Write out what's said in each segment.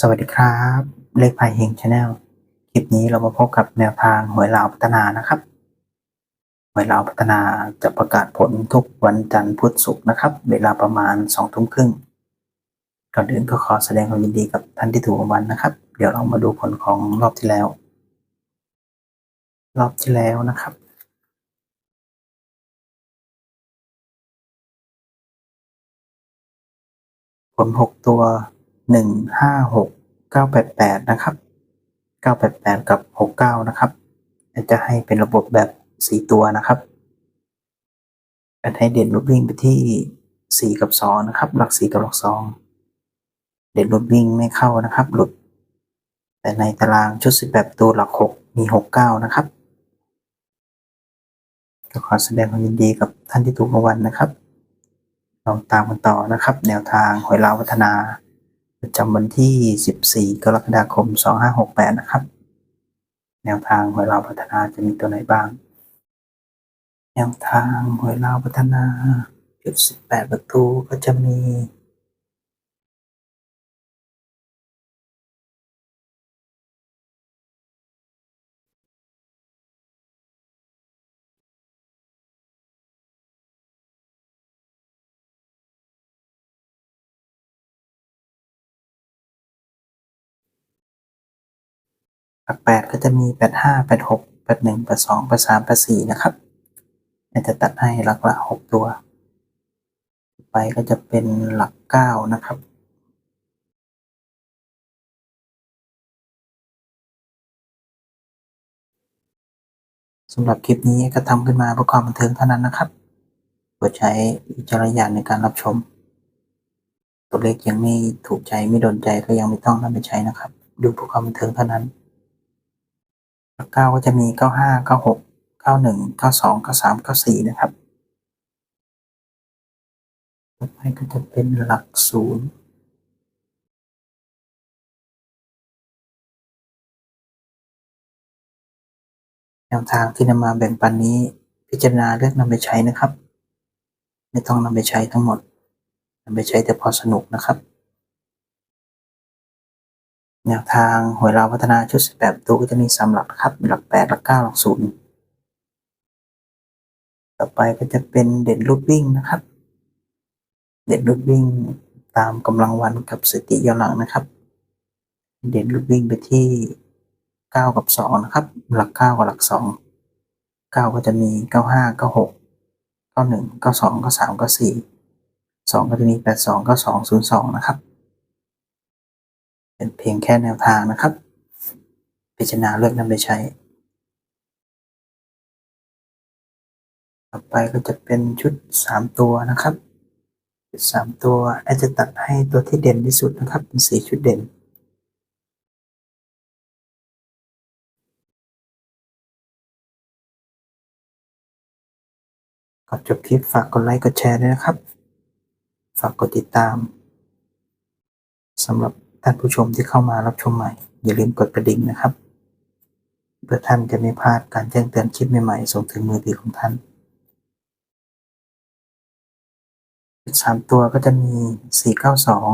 สวัสดีครับ เลขพายเฮงชาแนลคลิปนี้เรามาพบกับแนวทางหวยลาวพัฒนานะครับ หวยลาวพัฒนาจะประกาศผลทุกวันจันทร์พุธศุกร์นะครับ เวลาประมาณสองทุ่มครึ่งก่อนอื่นก็ขอแสดงความยินดีกับท่านที่ถูกรางวัลนะครับ เดี๋ยวเรามาดูผลของรอบที่แล้ว รอบที่แล้วนะครับผลหกตัว หนึ่งห้าหกเก้าแปดแปดนะครับเก้าแปดแปดกับหกเก้านะครับจะให้เป็นระบบแบบสี่ตัวนะครับจะให้เด่นลูกวิ่งไปที่สี่กับสองนะครับ หลักสี่กับหลักสองเด่นลูกวิ่งไม่เข้านะครับ หลุด แต่ในตารางชุดสิบแบบตัวหลักหกมีหกเก้านะครับก็ขอแสดงความยินดีกับท่านที่ถูกรางวัลนะครับลองตามกันต่อนะครับ แนวทางหวยลาวพัฒนา ประจำวันที่ 14 กรกฎาคม 2568 นะครับ แนวทางหวยลาพัฒนาจะมีตัวไหนบ้าง แนวทางหวยลาพัฒนาจุด18 ประตูก็จะมี ลักแปดก็จะมีแปดห้าแปดหกแปดหนึ่งแปดสองแปดสามแปดสี่นะครับจะตัดให้หลักละหกตัว ไปก็จะเป็นหลักเก้านะครับสำหรับคลิปนี้ก็ทำขึ้นมาเพื่อความบันเทิงเท่านั้นนะครับโปรดใช้วิจารณญาณในการรับชม ตัวเลขยังไม่ถูกใจไม่โดนใจก็ยังไม่ต้องนำไปใช้นะครับ ดูเพื่อความบันเทิงเท่านั้น เก้าก็จะมีเก้าห้าเก้าหกเก้าหนึ่งเก้าสองเก้าสามเก้าสี่นะครับต่อไปก็จะเป็นหลักศูนย์แนวทางที่นำมาแบ่งปันนี้พิจารณาเลือกนำไปใช้นะครับ ไม่ต้องนำไปใช้ทั้งหมดนำไปใช้แต่พอสนุกนะครับ แนวทางหวยเราวพัฒนาชุด 18ตัวก็จะมีสามหลักครับหลัก 8 หลัก 9 หลัก 0 ต่อไปก็จะเป็นเด่นรูดวิ่งนะครับ เด่นรูดวิ่งตามกำลังวันกับสติย้อนหลังนะครับ เด่นรูดวิ่งไปที่ 9 กับ 2 นะครับ หลัก 9 กับหลัก 2 9 ก็จะมี 95 96 91 92 93 94 2 ก็จะมี 82 92 02 นะครับ เป็นเพียงแค่แนวทางนะครับ พิจารณาเลือกนำไปใช้ ต่อไปก็จะเป็นชุด 3 ตัวนะครับชุด3ตัวแอดจะตัดให้ตัวที่เด่นที่สุดนะครับ เป็นสีชุดเด่นก่อนจบคลิปฝากกดไลค์กดแชร์ด้วยนะครับ ฝากกดติดตามสำหรับ ท่านผู้ชมที่เข้ามารับชมใหม่ อย่าลืมกดกระดิ่งนะครับ เพื่อท่านจะไม่พลาดการแจ้งเตือนคลิปใหม่ๆส่งถึงมือถือของท่านสามตัวก็จะมีสี่เก้าสอง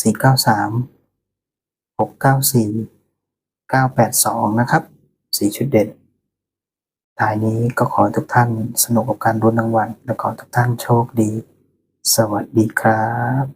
สี่เก้าสามหกเก้าสี่เก้าแปดสองนะครับสี่ชุดเด่นท้ายนี้ก็ขอทุกท่านสนุกกับการรุ้นรางวัลและขอทุกท่านโชคดี สวัสดีครับ